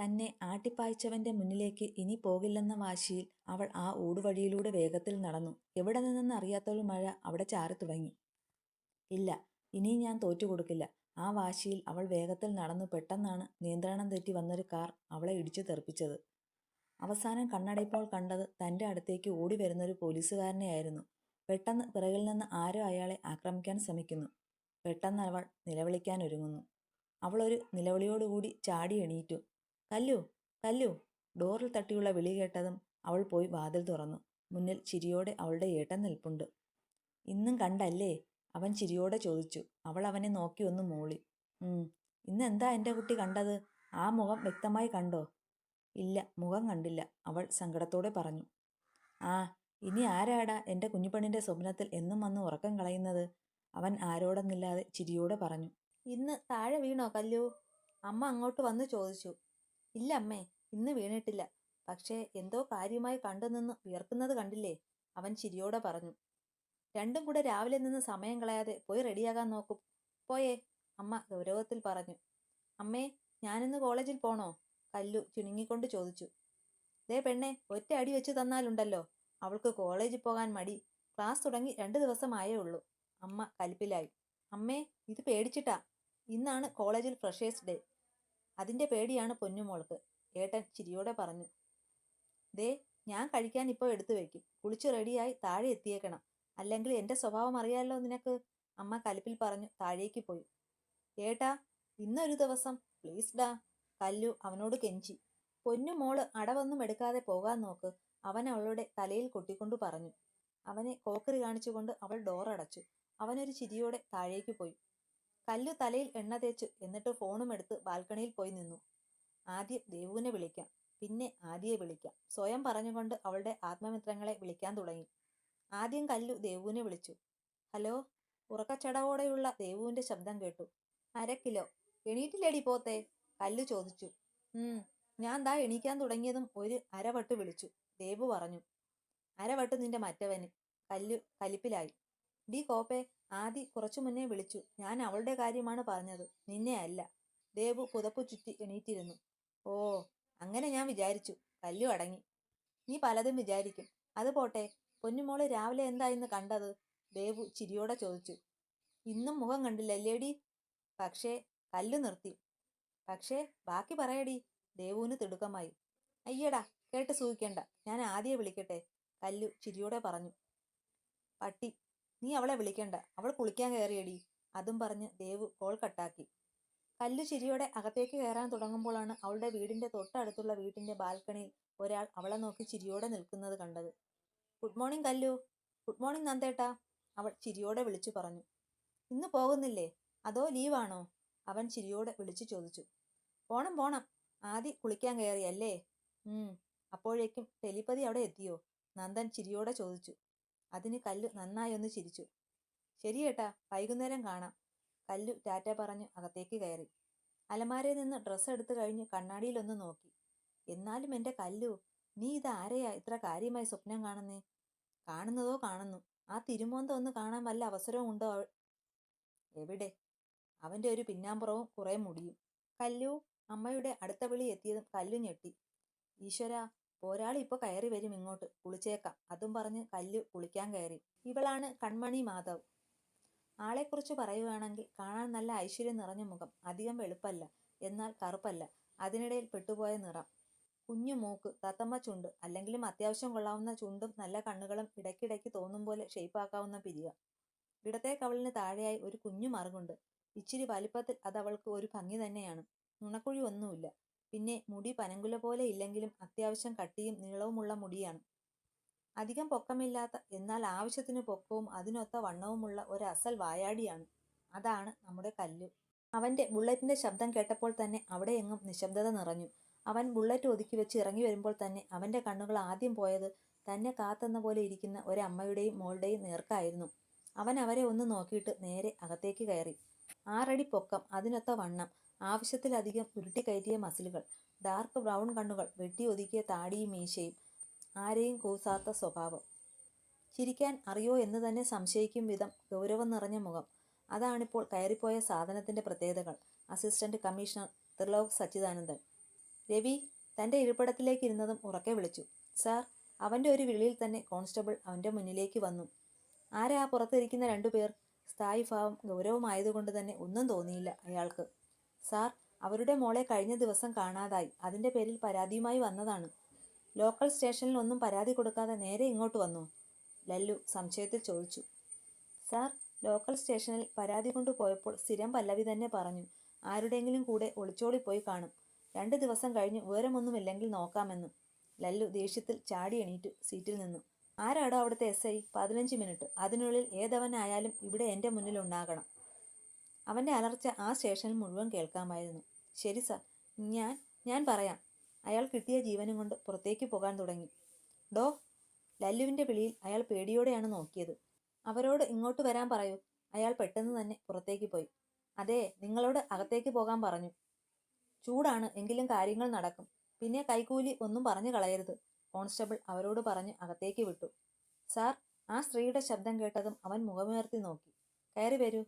തന്നെ ആട്ടിപ്പായിച്ചവന്റെ മുന്നിലേക്ക് ഇനി പോകില്ലെന്ന വാശിയിൽ അവൾ ആ ഊടുവഴിയിലൂടെ വേഗത്തിൽ നടന്നു. എവിടെ നിന്നെന്ന് അറിയാത്തൊരു മഴ അവിടെ ചാറി തുടങ്ങി. ഇല്ല ഇനിയും ഞാൻ തോറ്റുകൊടുക്കില്ല ആ വാശിയിൽ അവൾ വേഗത്തിൽ നടന്നു പെട്ടെന്നാണ് നിയന്ത്രണം തെറ്റി വന്നൊരു കാർ അവളെ ഇടിച്ചു തെറിപ്പിച്ചത്. അവസാനം കണ്ണടയപ്പോൾ കണ്ടത് തന്റെ അടുത്തേക്ക് ഓടി വരുന്നൊരു പോലീസുകാരനെയായിരുന്നു പെട്ടെന്ന് പിറകിൽ നിന്ന് ആരോ അയാളെ ആക്രമിക്കാൻ ശ്രമിക്കുന്നു. പെട്ടെന്ന് അവൾ നിലവിളിക്കാൻ ഒരുങ്ങുന്നു. അവൾ ഒരു നിലവിളിയോടുകൂടി ചാടി എണീറ്റു. കല്ലു കല്ലു ഡോറിൽ തട്ടിയുള്ള വിളി കേട്ടതും അവൾ പോയി വാതിൽ തുറന്നു. മുന്നിൽ ചിരിയോടെ അവളുടെ ഏട്ടൻ നിൽപ്പുണ്ട്. ഇന്നും കണ്ടല്ലേ? അവൻ ചിരിയോടെ ചോദിച്ചു. അവൾ അവനെ നോക്കി ഒന്ന് മൂളി. ഉം ഇന്ന് എന്താ എന്റെ കുട്ടി കണ്ടത്? ആ മുഖം വ്യക്തമായി കണ്ടോ? ഇല്ല മുഖം കണ്ടില്ല അവൾ സങ്കടത്തോടെ പറഞ്ഞു. ആ ഇനി ആരാടാ എന്റെ കുഞ്ഞുപെണ്ണിന്റെ സ്വപ്നത്തിൽ എന്നും വന്ന് ഉറക്കം കളയുന്നത്? അവൻ ആരോടെന്നില്ലാതെ ചിരിയോടെ പറഞ്ഞു. ഇന്ന് താഴെ വീണോ കല്ലു? അമ്മ അങ്ങോട്ട് വന്ന് ചോദിച്ചു. ഇല്ല അമ്മേ ഇന്ന് വീണിട്ടില്ല. പക്ഷേ എന്തോ കാര്യമായി കണ്ടു നിന്ന് വിയർക്കുന്നത് കണ്ടില്ലേ? അവൻ ചിരിയോടെ പറഞ്ഞു. രണ്ടും കൂടെ രാവിലെ നിന്ന് സമയം കളയാതെ പോയി റെഡിയാകാൻ നോക്കും. പോയേ അമ്മ ഗൗരവത്തിൽ പറഞ്ഞു. അമ്മേ ഞാനിന്ന് കോളേജിൽ പോണോ? കല്ലു ചിണുങ്ങിക്കൊണ്ട് ചോദിച്ചു. ദേ പെണ്ണെ ഒറ്റ അടി വെച്ച് തന്നാലുണ്ടല്ലോ. അവൾക്ക് കോളേജിൽ പോകാൻ മടി. ക്ലാസ് തുടങ്ങി രണ്ട് ദിവസമായേ ഉള്ളൂ. അമ്മ കലിപ്പിലായി. അമ്മേ ഇത് പേടിച്ചിട്ടാ. ഇന്നാണ് കോളേജിൽ ഫ്രഷേഴ്സ് ഡേ. അതിന്റെ പേടിയാണ് പൊന്നുമോൾക്ക്. ഏട്ടൻ ചിരിയോടെ പറഞ്ഞു. ദേ ഞാൻ കഴിക്കാൻ ഇപ്പോൾ എടുത്തു വയ്ക്കും. കുളിച്ച് റെഡിയായി താഴെ എത്തിയേക്കണം. അല്ലെങ്കിൽ എന്റെ സ്വഭാവം അറിയാലോ നിനക്ക്? അമ്മ കലിപ്പിൽ പറഞ്ഞു താഴേക്ക് പോയി. ഏട്ടാ ഇന്നൊരു ദിവസം. പ്ലീസ് ഡാ. കല്ലു അവനോട് കെഞ്ചി. പൊന്നു മോൾ അടവൊന്നും എടുക്കാതെ പോകാൻ നോക്ക്. അവൻ അവളുടെ തലയിൽ കൊട്ടിക്കൊണ്ടു പറഞ്ഞു. അവനെ കോക്കറി കാണിച്ചുകൊണ്ട് അവൾ ഡോർ അടച്ചു അവനൊരു ചിരിയോടെ താഴേക്ക് പോയി. കല്ലു തലയിൽ എണ്ണ തേച്ചു എന്നിട്ട് ഫോണും എടുത്ത് ബാൽക്കണിയിൽ പോയി നിന്നു. ആദ്യം ദേവുവിനെ വിളിക്കാം പിന്നെ ആദിയെ വിളിക്കാം. സ്വയം പറഞ്ഞുകൊണ്ട് അവളുടെ ആത്മമിത്രങ്ങളെ വിളിക്കാൻ തുടങ്ങി. ആദ്യം കല്ലു ദേവുവിനെ വിളിച്ചു. ഹലോ? ഉറക്കച്ചടവോടെയുള്ള ദേവുവിന്റെ ശബ്ദം കേട്ടു. അര കിലോ. എണീറ്റില്ലേടി പോത്തെ? കല്ലു ചോദിച്ചു. ഉം ഞാൻ ദാ എണീക്കാൻ തുടങ്ങിയതും ഒരു അരവട്ട് വിളിച്ചു ദേവു പറഞ്ഞു. അരവട്ട് നിന്റെ മറ്റവന് കല്ലു കലിപ്പിലായി. ഡി കോപ്പെ ആദി കുറച്ചു മുന്നേ വിളിച്ചു. ഞാൻ അവളുടെ കാര്യമാണ് പറഞ്ഞത്. നിന്നെ അല്ല. ദേവു പുതപ്പു ചുറ്റി എണീറ്റിരുന്നു. ഓ അങ്ങനെ ഞാൻ വിചാരിച്ചു. കല്ലു അടങ്ങി. നീ പലതും വിചാരിക്കും. അത് പോട്ടെ. പൊന്നുമോൾ രാവിലെ എന്താ ഇന്ന് കണ്ടത്? ദേവു ചിരിയോടെ ചോദിച്ചു. ഇന്നും മുഖം കണ്ടില്ലല്ലേടി പക്ഷേ കല്ലു നിർത്തി. പക്ഷേ ബാക്കി പറയടി. ദേവുവിന് തിടുക്കമായി. അയ്യടാ കേട്ട് സൂഹിക്കണ്ട ഞാൻ ആദ്യം വിളിക്കട്ടെ. കല്ലു ചിരിയോടെ പറഞ്ഞു. പട്ടി നീ അവളെ വിളിക്കണ്ട. അവൾ കുളിക്കാൻ കയറിയടി. അതും പറഞ്ഞ് ദേവു കോൾ കട്ടാക്കി. കല്ല് ചിരിയോടെ അകത്തേക്ക് കയറാൻ തുടങ്ങുമ്പോഴാണ് അവളുടെ വീടിന്റെ തൊട്ടടുത്തുള്ള വീട്ടിന്റെ ബാൽക്കണിയിൽ ഒരാൾ അവളെ നോക്കി ചിരിയോടെ നിൽക്കുന്നത് കണ്ടത്. Good morning Kallu. Good morning നന്ദേട്ടാ അവൾ ചിരിയോടെ വിളിച്ചു പറഞ്ഞു. ഇന്ന് പോകുന്നില്ലേ? അതോ ലീവാണോ? അവൻ ചിരിയോടെ വിളിച്ചു ചോദിച്ചു. പോണം പോണം. ആദി കുളിക്കാൻ കയറിയല്ലേ? ഉം. അപ്പോഴേക്കും ടെലിപ്പതി അവിടെ എത്തിയോ? നന്ദൻ ചിരിയോടെ ചോദിച്ചു. അതിന് കല്ലു നന്നായി ഒന്ന് ചിരിച്ചു. ശരി വൈകുന്നേരം കാണാം. കല്ലു ടാറ്റ പറഞ്ഞു അകത്തേക്ക് കയറി. അലമാരയിൽ നിന്ന് ഡ്രസ്സ് എടുത്തു കഴിഞ്ഞ് കണ്ണാടിയിലൊന്ന് നോക്കി. എന്നാലും എന്റെ കല്ലു നീ ഇത് ആരെയാ ഇത്ര കാര്യമായി സ്വപ്നം കാണുന്നേ? കാണുന്നതോ കാണുന്നു. ആ തിരുമോന്ത ഒന്ന് കാണാൻ വല്ല അവസരവും ഉണ്ടോ എവിടെ? അവന്റെ ഒരു പിന്നാമ്പുറവും കുറെ മുടിയും. കല്ലു അമ്മയുടെ അടുത്ത വിളി എത്തിയതും കല്ലു ഞെട്ടി. ഈശ്വര പോരാളി ഇപ്പൊ കയറി വരും ഇങ്ങോട്ട് കുളിച്ചേക്കാം. അതും പറഞ്ഞ് കല്ല് കുളിക്കാൻ കയറി. ഇവളാണ് കൺമണി മാധവ്. ആളെക്കുറിച്ച് പറയുകയാണെങ്കിൽ കാണാൻ നല്ല ഐശ്വര്യം നിറഞ്ഞ മുഖം. അധികം വെളുപ്പല്ല എന്നാൽ കറുപ്പല്ല. അതിനിടയിൽ പെട്ടുപോയ നിറം. കുഞ്ഞു മൂക്ക് തത്തമ്മ ചുണ്ട് അല്ലെങ്കിലും അത്യാവശ്യം കൊള്ളാവുന്ന ചുണ്ടും നല്ല കണ്ണുകളും ഇടയ്ക്കിടയ്ക്ക് തോന്നും പോലെ ഷെയ്പ്പാക്കാവുന്ന പിരിക ഇടത്തെ കവളിന് താഴെയായി ഒരു കുഞ്ഞു മറുകുണ്ട്. ഇച്ചിരി വലിപ്പത്തിൽ അത് അവൾക്ക് ഒരു ഭംഗി തന്നെയാണ്. നുണക്കുഴി ഒന്നുമില്ല. പിന്നെ മുടി പനങ്കുല പോലെ ഇല്ലെങ്കിലും അത്യാവശ്യം കട്ടിയും നീളവുമുള്ള മുടിയാണ്. അധികം പൊക്കമില്ലാത്ത എന്നാൽ ആവശ്യത്തിന് പൊക്കവും അതിനൊത്ത വണ്ണവുമുള്ള ഒരു അസൽ വായാടിയാണ്. അതാണ് നമ്മുടെ കല്ലു. അവന്റെ ബുള്ളറ്റിന്റെ ശബ്ദം കേട്ടപ്പോൾ തന്നെ അവിടെ എങ്ങും നിശബ്ദത നിറഞ്ഞു. അവൻ ബുള്ളറ്റ് ഒതുക്കി വെച്ച് ഇറങ്ങി വരുമ്പോൾ തന്നെ അവന്റെ കണ്ണുകൾ ആദ്യം പോയത് തന്നെ കാത്തെന്ന പോലെ ഇരിക്കുന്ന ഒരമ്മയുടെയും മോളുടെയും നേർക്കായിരുന്നു. അവൻ അവരെ ഒന്ന് നോക്കിയിട്ട് നേരെ അകത്തേക്ക് കയറി. ആറടി പൊക്കം അതിനൊത്ത വണ്ണം ആവശ്യത്തിലധികം ഉരുട്ടിക്കയറ്റിയ മസിലുകൾ ഡാർക്ക് ബ്രൗൺ കണ്ണുകൾ വെട്ടി ഒതുക്കിയ താടിയും മീശയും ആരെയും കൂസാത്ത സ്വഭാവം. ചിരിക്കാൻ അറിയോ എന്ന് തന്നെ സംശയിക്കും വിധം ഗൗരവം നിറഞ്ഞ മുഖം. അതാണിപ്പോൾ കയറിപ്പോയ സാധനത്തിന്റെ പ്രത്യേകതകൾ. Assistant commissioner Trilok Sachidanandan. Ravi തന്റെ ഇരിപ്പിടത്തിലേക്ക് ഇരുന്നതും ഉറക്കെ വിളിച്ചു. സാർ അവന്റെ ഒരു വിളിയിൽ തന്നെ കോൺസ്റ്റബിൾ അവന്റെ മുന്നിലേക്ക് വന്നു. ആരാ പുറത്തിരിക്കുന്ന രണ്ടുപേർ? സ്ഥായി ഭാവം ഗൗരവമായതുകൊണ്ട് തന്നെ ഒന്നും തോന്നിയില്ല അയാൾക്ക്. സാർ അവരുടെ മോളെ കഴിഞ്ഞ ദിവസം കാണാതായി. അതിന്റെ പേരിൽ പരാതിയുമായി വന്നതാണ്. ലോക്കൽ സ്റ്റേഷനിൽ ഒന്നും പരാതി കൊടുക്കാതെ നേരെ ഇങ്ങോട്ട് വന്നു ലല്ലു സംശയത്തിൽ ചോദിച്ചു. സാർ ലോക്കൽ സ്റ്റേഷനിൽ പരാതി കൊണ്ടുപോയപ്പോൾ സ്ഥിരം പല്ലവി തന്നെ പറഞ്ഞു. ആരുടെയെങ്കിലും കൂടെ ഒളിച്ചോടിപ്പോയി കാണും. രണ്ട് ദിവസം കഴിഞ്ഞ് വിവരമൊന്നുമില്ലെങ്കിൽ നോക്കാമെന്ന് ലല്ലു ദേഷ്യത്തിൽ ചാടി എണീറ്റു സീറ്റിൽ നിന്നു. ആരാടോ അവിടുത്തെ എസ് ഐ പതിനഞ്ച് മിനിറ്റ്. അതിനുള്ളിൽ ഏതവനായാലും ഇവിടെ എന്റെ മുന്നിൽ ഉണ്ടാകണം. അവന്റെ അലർച്ച ആ സ്റ്റേഷനിൽ മുഴുവൻ കേൾക്കാമായിരുന്നു. ശരി സാർ ഞാൻ ഞാൻ പറയാം. അയാൾ കിട്ടിയ ജീവനും കൊണ്ട് പുറത്തേക്ക് പോകാൻ തുടങ്ങി. ഡോ ലല്ലുവിന്റെ വിളിയിൽ അയാൾ പേടിയോടെയാണ് നോക്കിയത്. അവരോട് ഇങ്ങോട്ട് വരാൻ പറയൂ. അയാൾ പെട്ടെന്ന് തന്നെ പുറത്തേക്ക് പോയി. അതെ നിങ്ങളോട് അകത്തേക്ക് പോകാൻ പറഞ്ഞു. ചൂടാണ് എങ്കിലും കാര്യങ്ങൾ നടക്കും. പിന്നെ കൈക്കൂലി ഒന്നും പറഞ്ഞു കളയരുത്. കോൺസ്റ്റബിൾ അവരോട് പറഞ്ഞ് അകത്തേക്ക് വിട്ടു. സാർ ആ സ്ത്രീയുടെ ശബ്ദം കേട്ടതും അവൻ മുഖമുയർത്തി നോക്കി. കയറി വരൂ.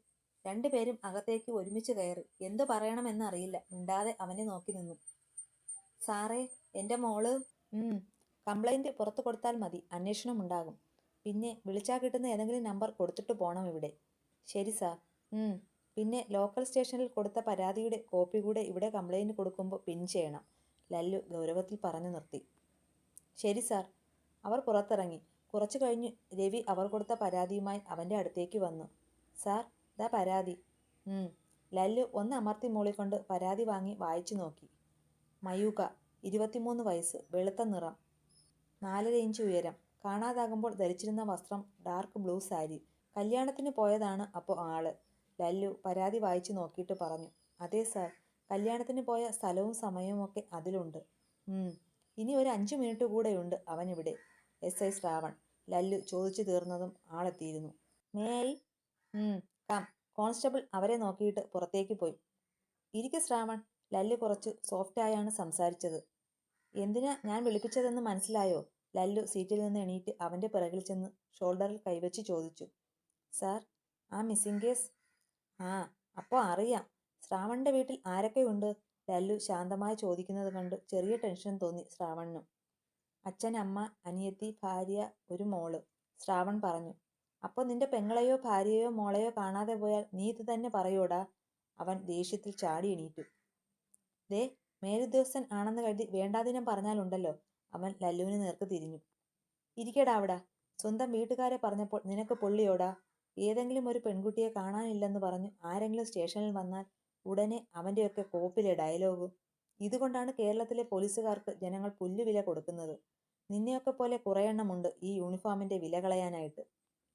രണ്ടുപേരും അകത്തേക്ക് ഒരുമിച്ച് കയറി. എന്തു പറയണമെന്നറിയില്ല മിണ്ടാതെ അവനെ നോക്കി നിന്നു. സാറേ എന്റെ മോൾ കംപ്ലൈന്റ് പുറത്തു കൊടുത്താൽ മതി. അന്വേഷണം ഉണ്ടാകും. പിന്നെ വിളിച്ചാൽ കിട്ടുന്ന ഏതെങ്കിലും നമ്പർ കൊടുത്തിട്ട് പോണം ഇവിടെ. ശരി സാർ. പിന്നെ ലോക്കൽ സ്റ്റേഷനിൽ കൊടുത്ത പരാതിയുടെ കോപ്പി കൂടെ ഇവിടെ കംപ്ലൈന്റ് കൊടുക്കുമ്പോൾ പിൻ ചെയ്യണം. ലല്ലു ഗൗരവത്തിൽ പറഞ്ഞു നിർത്തി. ശരി സാർ. അവർ പുറത്തിറങ്ങി. കുറച്ചു കഴിഞ്ഞ് രവി അവർ കൊടുത്ത പരാതിയുമായി അവന്റെ അടുത്തേക്ക് വന്നു. സാർ ദാ പരാതി. ലല്ലു ഒന്ന് അമർത്തി മൂളിക്കൊണ്ട് പരാതി വാങ്ങി വായിച്ചു നോക്കി. മയൂക ഇരുപത്തിമൂന്ന് വയസ്സ് വെളുത്ത നിറം നാലര ഇഞ്ച് ഉയരം കാണാതാകുമ്പോൾ ധരിച്ചിരുന്ന വസ്ത്രം ഡാർക്ക് ബ്ലൂ സാരി. കല്യാണത്തിന് പോയതാണ് അപ്പോൾ ആൾ. ലല്ലു പരാതി വായിച്ചു നോക്കിയിട്ട് പറഞ്ഞു. അതെ സാർ കല്യാണത്തിന് പോയ സ്ഥലവും സമയവും ഒക്കെ അതിലുണ്ട്. ഇനി ഒരു അഞ്ചു മിനിറ്റ് കൂടെയുണ്ട് അവനിവിടെ. എസ് ഐ ശ്രാവൺ ലല്ലു ചോദിച്ചു തീർന്നതും ആളെത്തിയിരുന്നു. മേ ഐ കം കോൺസ്റ്റബിൾ അവരെ നോക്കിയിട്ട് പുറത്തേക്ക് പോയി. ഇരിക്ക ശ്രാവൺ ലല്ലു കുറച്ച് സോഫ്റ്റായാണ് സംസാരിച്ചത്. എന്തിനാ ഞാൻ വിളിപ്പിച്ചതെന്ന് മനസ്സിലായോ? ലല്ലു സീറ്റിൽ നിന്ന് എണീറ്റ് അവന്റെ പിറകിൽ ചെന്ന് ഷോൾഡറിൽ കൈവച്ച് ചോദിച്ചു. സാർ ആ മിസ്സിംഗ് കേസ് ആ അപ്പോൾ അറിയാം. ശ്രാവണിന്റെ വീട്ടിൽ ആരൊക്കെയുണ്ട്? ലല്ലു ശാന്തമായി ചോദിക്കുന്നത് കണ്ട് ചെറിയ ടെൻഷൻ തോന്നി ശ്രാവണിനും. അച്ഛൻ അമ്മ അനിയത്തി ഭാര്യ ഒരു മോൾ. ശ്രാവൺ പറഞ്ഞു അപ്പോൾ നിന്റെ പെങ്ങളെയോ ഭാര്യയോ മോളെയോ കാണാതെ പോയാൽ നീ ഇത് തന്നെ പറയൂടാ അവൻ ദേഷ്യത്തിൽ ചാടി എണീറ്റു. ദേ മേലുദ്യോഗസ്ഥൻ ആണെന്ന് കരുതി വേണ്ടാതിനം പറഞ്ഞാലുണ്ടല്ലോ അവൻ ലല്ലുവിന് നേർക്ക് തിരിഞ്ഞു. ഇരിക്കടാ അവിടെ. സ്വന്തം വീട്ടുകാരെ പറഞ്ഞപ്പോൾ നിനക്ക് പൊള്ളിയോടാ? ഏതെങ്കിലും ഒരു പെൺകുട്ടിയെ കാണാനില്ലെന്ന് പറഞ്ഞു ആരെങ്കിലും സ്റ്റേഷനിൽ വന്നാൽ ഉടനെ അവന്റെയൊക്കെ കോപ്പിലെ ഡയലോഗ് ഇതുകൊണ്ടാണ് കേരളത്തിലെ പോലീസുകാർക്ക് ജനങ്ങൾ പുല്ലുവില കൊടുക്കുന്നത്. നിന്നെയൊക്കെ പോലെ കുറേയെണ്ണമുണ്ട് ഈ യൂണിഫോമിന്റെ വില കളയാനായിട്ട്.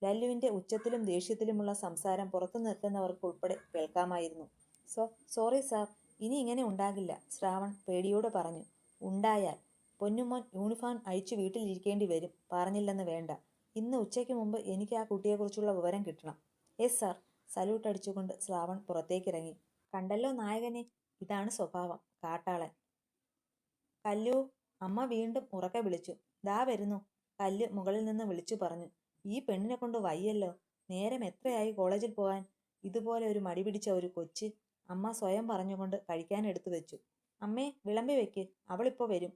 ലല്ലുവിന്റെ ഉച്ചത്തിലും ദേഷ്യത്തിലുമുള്ള സംസാരം പുറത്തു നിൽക്കുന്നവർക്ക് ഉൾപ്പെടെ കേൾക്കാമായിരുന്നു. സോ സോറി സാർ ഇനി ഇങ്ങനെ ഉണ്ടാകില്ല ശ്രാവൺ പേടിയോട് പറഞ്ഞു. ഉണ്ടായാൽ പൊന്നുമോൻ യൂണിഫോം അഴിച്ചു വീട്ടിലിരിക്കേണ്ടി വരും പറഞ്ഞില്ലെന്ന് വേണ്ട. ഇന്ന് ഉച്ചയ്ക്ക് മുമ്പ് എനിക്ക് ആ കുട്ടിയെക്കുറിച്ചുള്ള വിവരം കിട്ടണം. യെസ് സാർ സല്യൂട്ട് അടിച്ചുകൊണ്ട് ശ്രാവൺ പുറത്തേക്കിറങ്ങി. കണ്ടല്ലോ നായകനെ. ഇതാണ് സ്വഭാവം. കാട്ടാളൻ. കല്ലു അമ്മ വീണ്ടും ഉറക്കെ വിളിച്ചു. ദാ വരുന്നു. കല്ല് മുകളിൽ നിന്ന് വിളിച്ചു പറഞ്ഞു. ഈ പെണ്ണിനെ കൊണ്ട് വയ്യല്ലോ. നേരം എത്രയായി കോളേജിൽ പോകാൻ ഇതുപോലെ ഒരു മടി പിടിച്ച ഒരു കൊച്ച് അമ്മ സ്വയം പറഞ്ഞുകൊണ്ട് കഴിക്കാൻ എടുത്തു വെച്ചു. അമ്മേ വിളമ്പി വെക്ക്. അവളിപ്പോ വരും.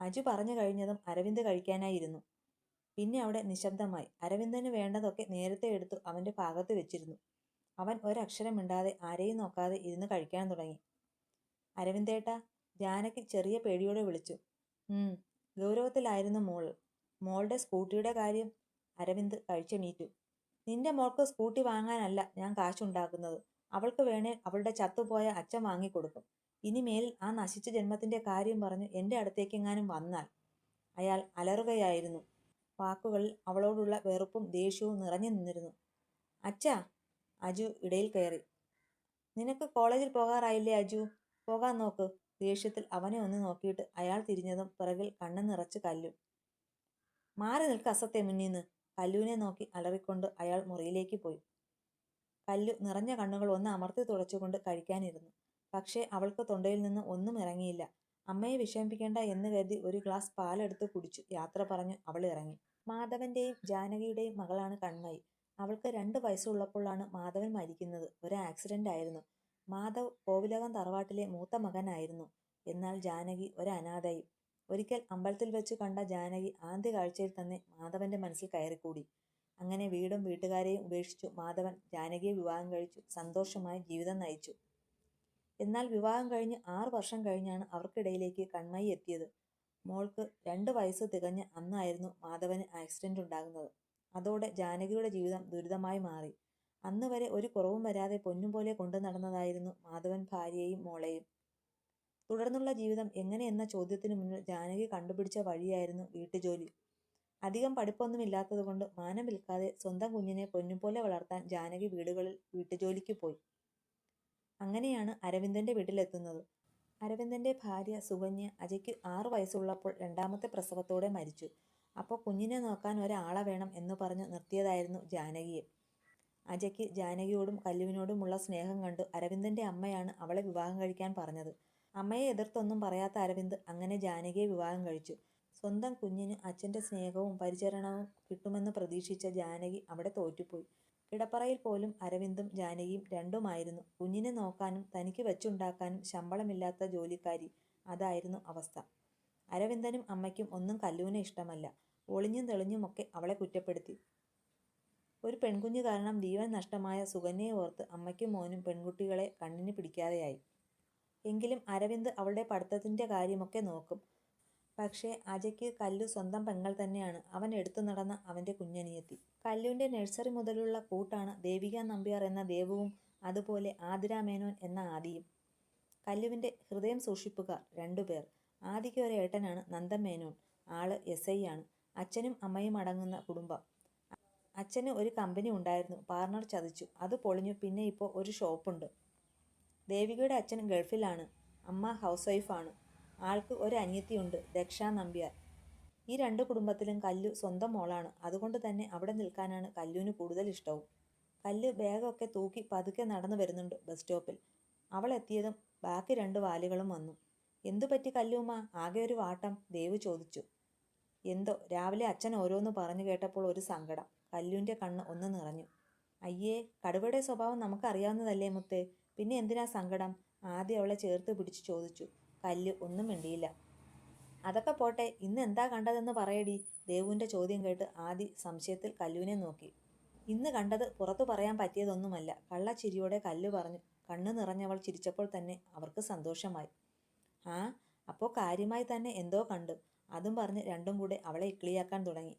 അജു പറഞ്ഞു കഴിഞ്ഞതും അരവിന്ദ് കഴിക്കാനായിരുന്നു. പിന്നെ അവിടെ നിശബ്ദമായി. അരവിന്ദന് വേണ്ടതൊക്കെ നേരത്തെ എടുത്തു അവന്റെ ഭാഗത്ത് വെച്ചിരുന്നു. അവൻ ഒരക്ഷരം മിണ്ടാതെ ആരെയും നോക്കാതെ ഇരുന്ന് കഴിക്കാൻ തുടങ്ങി. അരവിന്ദേട്ട ജാനകി ചെറിയ പേടിയോടെ വിളിച്ചു. ഗൗരവത്തിലായിരുന്നു മോൾ മോളുടെ സ്കൂട്ടിയുടെ കാര്യം അരവിന്ദ് കഴിച്ചെണീറ്റു. നിന്റെ മോൾക്ക് സ്കൂട്ടി വാങ്ങാനല്ല ഞാൻ കാശുണ്ടാക്കുന്നത്. അവൾക്ക് വേണേ അവളുടെ ചത്തുപോയ അച്ഛൻ വാങ്ങിക്കൊടുക്കും. ഇനിമേൽ ആ നശിച്ച ജന്മത്തിന്റെ കാര്യം പറഞ്ഞ് എന്റെ അടുത്തേക്കെങ്ങാനും വന്നാൽ അയാൾ അലറുകയായിരുന്നു. വാക്കുകളിൽ അവളോടുള്ള വെറുപ്പും ദേഷ്യവും നിറഞ്ഞു നിന്നിരുന്നു. അച്ഛാ അജു ഇടയിൽ കയറി. നിനക്ക് കോളേജിൽ പോകാറായില്ലേ അജു? പോകാൻ നോക്ക്. ദേഷ്യത്തിൽ അവനെ ഒന്ന് നോക്കിയിട്ട് അയാൾ തിരിഞ്ഞതും പിറകിൽ കണ്ണു നിറച്ച് കല്ലു. മാറി നിൽക്ക അസത്തെ മുന്നീന്ന്. കല്ലുവിനെ നോക്കി അലറിക്കൊണ്ട് അയാൾ മുറിയിലേക്ക് പോയി. കല്ലു നിറഞ്ഞ കണ്ണുകൾ ഒന്ന് അമർത്തി തുടച്ചുകൊണ്ട് കഴിക്കാനിരുന്നു. പക്ഷേ അവൾക്ക് തൊണ്ടയിൽ നിന്ന് ഒന്നും ഇറങ്ങിയില്ല. അമ്മയെ വിഷമിപ്പിക്കേണ്ട എന്ന് കരുതി ഒരു ഗ്ലാസ് പാലെടുത്ത് കുടിച്ചു യാത്ര പറഞ്ഞു അവൾ ഇറങ്ങി. മാധവന്റെയും ജാനകിയുടെയും മകളാണ് കൺമയി. അവൾക്ക് രണ്ട് വയസ്സുള്ളപ്പോഴാണ് മാധവൻ മരിക്കുന്നത് ഒരു ആക്സിഡന്റ് ആയിരുന്നു മാധവ് കോവിലകം തറവാട്ടിലെ മൂത്ത മകനായിരുന്നു. എന്നാൽ ജാനകി ഒരു ഒരനാഥയും. ഒരിക്കൽ അമ്പലത്തിൽ വെച്ച് കണ്ട ജാനകി ആദ്യ കാഴ്ചയിൽ തന്നെ മാധവന്റെ മനസ്സിൽ കയറിക്കൂടി. അങ്ങനെ വീടും വീട്ടുകാരെയും ഉപേക്ഷിച്ചു മാധവൻ ജാനകിയെ വിവാഹം കഴിച്ചു സന്തോഷമായി ജീവിതം നയിച്ചു. എന്നാൽ വിവാഹം കഴിഞ്ഞ് ആറു വർഷം കഴിഞ്ഞാണ് അവർക്കിടയിലേക്ക് കൺമയി എത്തിയത്. മോൾക്ക് രണ്ട് വയസ്സ് തികഞ്ഞ അന്നായിരുന്നു മാധവന് ആക്സിഡന്റുണ്ടാകുന്നത്. അതോടെ ജാനകിയുടെ ജീവിതം ദുരിതമായി മാറി. അന്ന് വരെ ഒരു കുറവും വരാതെ പൊന്നും പോലെ കൊണ്ടു നടന്നതായിരുന്നു മാധവൻ ഭാര്യയെയും മോളെയും. തുടർന്നുള്ള ജീവിതം എങ്ങനെയെന്ന ചോദ്യത്തിന് മുന്നിൽ ജാനകി കണ്ടുപിടിച്ച വഴിയായിരുന്നു വീട്ടുജോലി. അധികം പഠിപ്പൊന്നുമില്ലാത്തതുകൊണ്ട് മാനം വിൽക്കാതെ സ്വന്തം കുഞ്ഞിനെ പൊന്നുപോലെ വളർത്താൻ ജാനകി വീടുകളിൽ വീട്ടുജോലിക്ക് പോയി. അങ്ങനെയാണ് അരവിന്ദന്റെ വീട്ടിലെത്തുന്നത്. അരവിന്ദന്റെ ഭാര്യ സുകന്യ അജയ്ക്ക് ആറു വയസ്സുള്ളപ്പോൾ രണ്ടാമത്തെ പ്രസവത്തോടെ മരിച്ചു. അപ്പൊ കുഞ്ഞിനെ നോക്കാൻ ഒരാളെ വേണം എന്ന് പറഞ്ഞു നിർത്തിയതായിരുന്നു ജാനകിയെ. അജയ്ക്ക് ജാനകിയോടും കല്ലുവിനോടുമുള്ള സ്നേഹം കണ്ട് അരവിന്ദന്റെ അമ്മയാണ് അവളെ വിവാഹം കഴിക്കാൻ പറഞ്ഞത്. അമ്മയെ എതിർത്തൊന്നും പറയാത്ത അരവിന്ദ് അങ്ങനെ ജാനകിയെ വിവാഹം കഴിച്ചു. സ്വന്തം കുഞ്ഞിന് അച്ഛന്റെ സ്നേഹവും പരിചരണവും കിട്ടുമെന്ന് പ്രതീക്ഷിച്ച ജാനകി അവിടെ തോറ്റുപോയി. കിടപ്പറയിൽ പോലും അരവിന്ദും ജാനകിയും രണ്ടുമായിരുന്നു. കുഞ്ഞിനെ നോക്കാനും തനിക്ക് വെച്ചുണ്ടാക്കാനും ശമ്പളമില്ലാത്ത ജോലിക്കാരി. അതായിരുന്നു അവസ്ഥ. അരവിന്ദനും അമ്മയ്ക്കും ഒന്നും കല്ലുവിനെ ഇഷ്ടമല്ല. ഒളിഞ്ഞും തെളിഞ്ഞുമൊക്കെ അവളെ കുറ്റപ്പെടുത്തി. ഒരു പെൺകുഞ്ഞു കാരണം ജീവൻ നഷ്ടമായ സുകന്യയെ ഓർത്ത് അമ്മയ്ക്കും മോനും പെൺകുട്ടികളെ കണ്ണിന് പിടിക്കാതെയായി. എങ്കിലും അരവിന്ദ് അവളുടെ പഠിത്തത്തിന്റെ കാര്യമൊക്കെ നോക്കും. പക്ഷേ അജയ്ക്ക് കല്ലു സ്വന്തം പെങ്ങൾ തന്നെയാണ്. അവൻ എടുത്തു നടന്ന അവന്റെ കുഞ്ഞനിയത്തി. കല്ലുവിന്റെ നഴ്സറി മുതലുള്ള കൂട്ടാണ് ദേവിക നമ്പ്യാർ എന്ന ദേവവും അതുപോലെ ആതിര മേനോൻ എന്ന ആദിയും. കല്ലുവിന്റെ ഹൃദയം സൂക്ഷിപ്പുകാർ രണ്ടുപേർ. ആദിക്ക് ഒരേട്ടനാണ് നന്ദൻ മേനോൻ. ആൾ എസ്. ഐ. ആണ്. അച്ഛനും അമ്മയും അടങ്ങുന്ന കുടുംബം. അച്ഛന് ഒരു കമ്പനി ഉണ്ടായിരുന്നു. പാർട്ണർ ചതിച്ചു. അത് പൊളിഞ്ഞു പിന്നെ ഇപ്പോൾ ഒരു ഷോപ്പുണ്ട്. ദേവികയുടെ അച്ഛൻ ഗൾഫിലാണ്. അമ്മ ഹൗസ് വൈഫാണ്. ആൾക്ക് ഒരു അനിയത്തിയുണ്ട് ദക്ഷ നമ്പ്യാർ. ഈ രണ്ട് കുടുംബത്തിലും കല്ലു സ്വന്തം മോളാണ്. അതുകൊണ്ട് തന്നെ അവിടെ നിൽക്കാനാണ് കല്ലുവിന് കൂടുതൽ ഇഷ്ടവും. കല്ല് ബാഗൊക്കെ തൂക്കി പതുക്കെ നടന്നു വരുന്നുണ്ട് ബസ് സ്റ്റോപ്പിൽ. അവൾ എത്തിയതും ബാക്കി രണ്ട് വാലുകളും വന്നു. എന്തു പറ്റി കല്ലൂമ്മ ആകെ ഒരു വാട്ടം ദേവ് ചോദിച്ചു. എന്തോ രാവിലെ അച്ഛൻ ഓരോന്ന് പറഞ്ഞു കേട്ടപ്പോൾ ഒരു സങ്കടം. കല്ലുവിന്റെ കണ്ണ് ഒന്ന് നിറഞ്ഞു. അയ്യേ കടുവയുടെ സ്വഭാവം നമുക്കറിയാവുന്നതല്ലേ മുത്തേ പിന്നെ എന്തിനാ സങ്കടം ആദ്യം അവളെ ചേർത്ത് പിടിച്ച് ചോദിച്ചു. കല്ല് ഒന്നും മിണ്ടിയില്ല. അതൊക്കെ പോട്ടെ ഇന്ന് എന്താ കണ്ടതെന്ന് പറയടി ദേവുവിന്റെ ചോദ്യം കേട്ട് ആദി സംശയത്തിൽ കല്ലുവിനെ നോക്കി. ഇന്ന് കണ്ടത് പുറത്തു പറയാൻ പറ്റിയതൊന്നുമല്ല കള്ളച്ചിരിയോടെ കല്ല് പറഞ്ഞു. കണ്ണ് നിറഞ്ഞവൾ ചിരിച്ചപ്പോൾ തന്നെ അവർക്ക് സന്തോഷമായി. ആ അപ്പോൾ കാര്യമായി തന്നെ എന്തോ കണ്ടു. അതും പറഞ്ഞ് രണ്ടും കൂടെ അവളെ ഇക്ലിയാക്കാൻ തുടങ്ങി.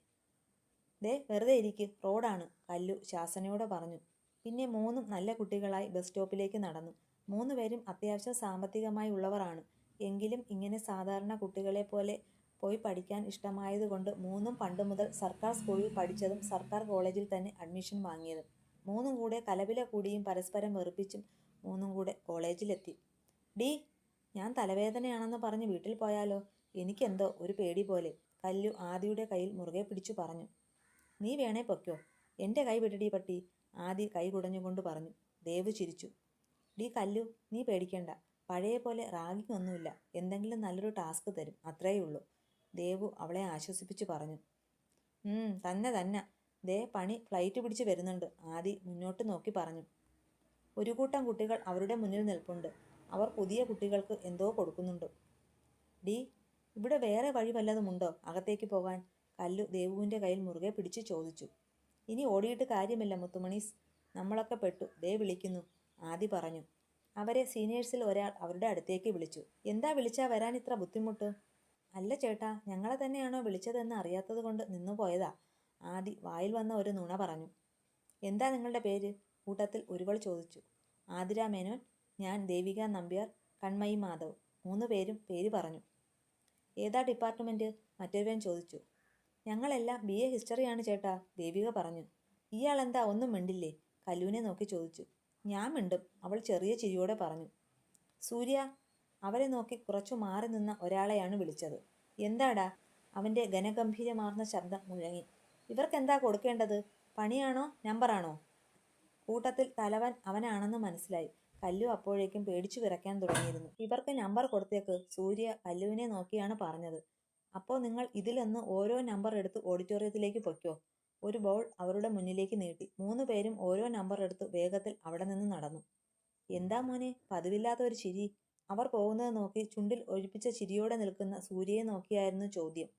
ദേ വെറുതെ ഇരിക്ക് റോഡാണ് കല്ലു ശാസനയോടെ പറഞ്ഞു. പിന്നെ മൂന്നും നല്ല കുട്ടികളായി ബസ് സ്റ്റോപ്പിലേക്ക് നടന്നു. മൂന്നുപേരും അത്യാവശ്യം സാമ്പത്തികമായി ഉള്ളവരാണ് എങ്കിലും ഇങ്ങനെ സാധാരണ കുട്ടികളെ പോലെ പോയി പഠിക്കാൻ ഇഷ്ടമായതുകൊണ്ട് മൂന്നും പണ്ട് മുതൽ സർക്കാർ സ്കൂളിൽ പഠിച്ചതും സർക്കാർ കോളേജിൽ തന്നെ അഡ്മിഷൻ വാങ്ങിയതും. മൂന്നും കൂടെ കലവില കൂടിയും പരസ്പരം വെറുപ്പിച്ചും മൂന്നും കൂടെ കോളേജിലെത്തി. ഡീ ഞാൻ തലവേദനയാണെന്ന് പറഞ്ഞ് വീട്ടിൽ പോയാലോ എനിക്കെന്തോ ഒരു പേടി പോലെ കല്ലു ആദിയുടെ കയ്യിൽ മുറുകെ പിടിച്ചു പറഞ്ഞു. നീ വേണേ പൊക്കോ എന്റെ കൈ വിടടി പട്ടി ആദി കൈ കുടഞ്ഞുകൊണ്ട് പറഞ്ഞു. ദേവു ചിരിച്ചു. ഡീ കല്ലു നീ പേടിക്കണ്ട. പഴയപോലെ റാഗിങ് ഒന്നുമില്ല. എന്തെങ്കിലും നല്ലൊരു ടാസ്ക് തരും അത്രയേ ഉള്ളൂ ദേവു അവളെ ആശ്വസിപ്പിച്ചു പറഞ്ഞു. തന്നെ തന്നെ ദേ പണി ഫ്ലൈറ്റ് പിടിച്ച് വരുന്നുണ്ട് ആദി മുന്നോട്ട് നോക്കി പറഞ്ഞു. ഒരു കൂട്ടം കുട്ടികൾ അവരുടെ മുന്നിൽ നിൽപ്പുണ്ട്. അവർ പുതിയ കുട്ടികൾക്ക് എന്തോ കൊടുക്കുന്നുണ്ട്. ഡി ഇവിടെ വേറെ വഴി വല്ലതുമുണ്ടോ അകത്തേക്ക് പോകാൻ കല്ലു ദേവുവിന്റെ കയ്യിൽ മുറുകെ പിടിച്ച് ചോദിച്ചു. ഇനി ഓടിയിട്ട് കാര്യമില്ല മുത്തുമണീസ് നമ്മളൊക്കെ പെട്ടു ദേ വിളിക്കുന്നു ആദി പറഞ്ഞു. അവരെ സീനിയേഴ്സിൽ ഒരാൾ അവരുടെ അടുത്തേക്ക് വിളിച്ചു. എന്താ വിളിച്ചാ ഇത്ര ബുദ്ധിമുട്ട് അല്ല ചേട്ടാ ഞങ്ങളെ തന്നെയാണോ വിളിച്ചതെന്ന് അറിയാത്തത് അറിയാത്തതുകൊണ്ട് നിന്നുപോയതാ ആദി വായിൽ വന്ന ഒരു നുണ പറഞ്ഞു. എന്താ നിങ്ങളുടെ പേര് കൂട്ടത്തിൽ ഒരുവൾ ചോദിച്ചു. ആതിര മേനോൻ ഞാൻ ദേവിക നമ്പ്യാർ കൺമയി മാധവ് മൂന്ന് പേരും പേര് പറഞ്ഞു. ഏതാ ഡിപ്പാർട്ട്മെന്റ് മറ്റൊരുവൻ ചോദിച്ചു. ഞങ്ങളെല്ലാം ബി. എ ഹിസ്റ്ററിയാണ് ചേട്ടാ ദേവിക പറഞ്ഞു. ഇയാളെന്താ ഒന്നും മിണ്ടില്ലേ കല്ലുവിനെ നോക്കി ചോദിച്ചു. ഞാൻ മിണ്ടും അവൾ ചെറിയ ചിരിയോടെ പറഞ്ഞു. സൂര്യ അവരെ നോക്കി കുറച്ചു മാറി നിന്ന ഒരാളെയാണ് വിളിച്ചത്. എന്താടാ അവന്റെ ഘനഗംഭീരമാർന്ന ശബ്ദം മുഴങ്ങി. ഇവർക്കെന്താ കൊടുക്കേണ്ടത് പണിയാണോ നമ്പറാണോ കൂട്ടത്തിൽ തലവൻ അവനാണെന്ന് മനസ്സിലായി. കല്ലു അപ്പോഴേക്കും പേടിച്ചു വിറയ്ക്കാൻ തുടങ്ങിയിരുന്നു. ഇവർക്ക് നമ്പർ കൊടുത്തേക്ക് സൂര്യ കല്ലുവിനെ നോക്കിയാണ് പറഞ്ഞത്. അപ്പോൾ നിങ്ങൾ ഇതിലൊന്ന് ഓരോ നമ്പർ എടുത്ത് ഓഡിറ്റോറിയത്തിലേക്ക് പൊയ്ക്കോ ഒരു ബോൾ അവരുടെ മുന്നിലേക്ക് നീട്ടി. മൂന്ന് പേരും ഓരോ നമ്പർ എടുത്ത് വേഗത്തിൽ അവിടെ നിന്ന് നടന്നു. എന്താ മോനെ പതിവില്ലാത്ത ഒരു ചിരി അവർ പോകുന്നത് നോക്കി ചുണ്ടിൽ ഒഴിപ്പിച്ച ചിരിയോടെ നിൽക്കുന്ന സൂര്യയെ നോക്കിയായിരുന്നു ചോദ്യം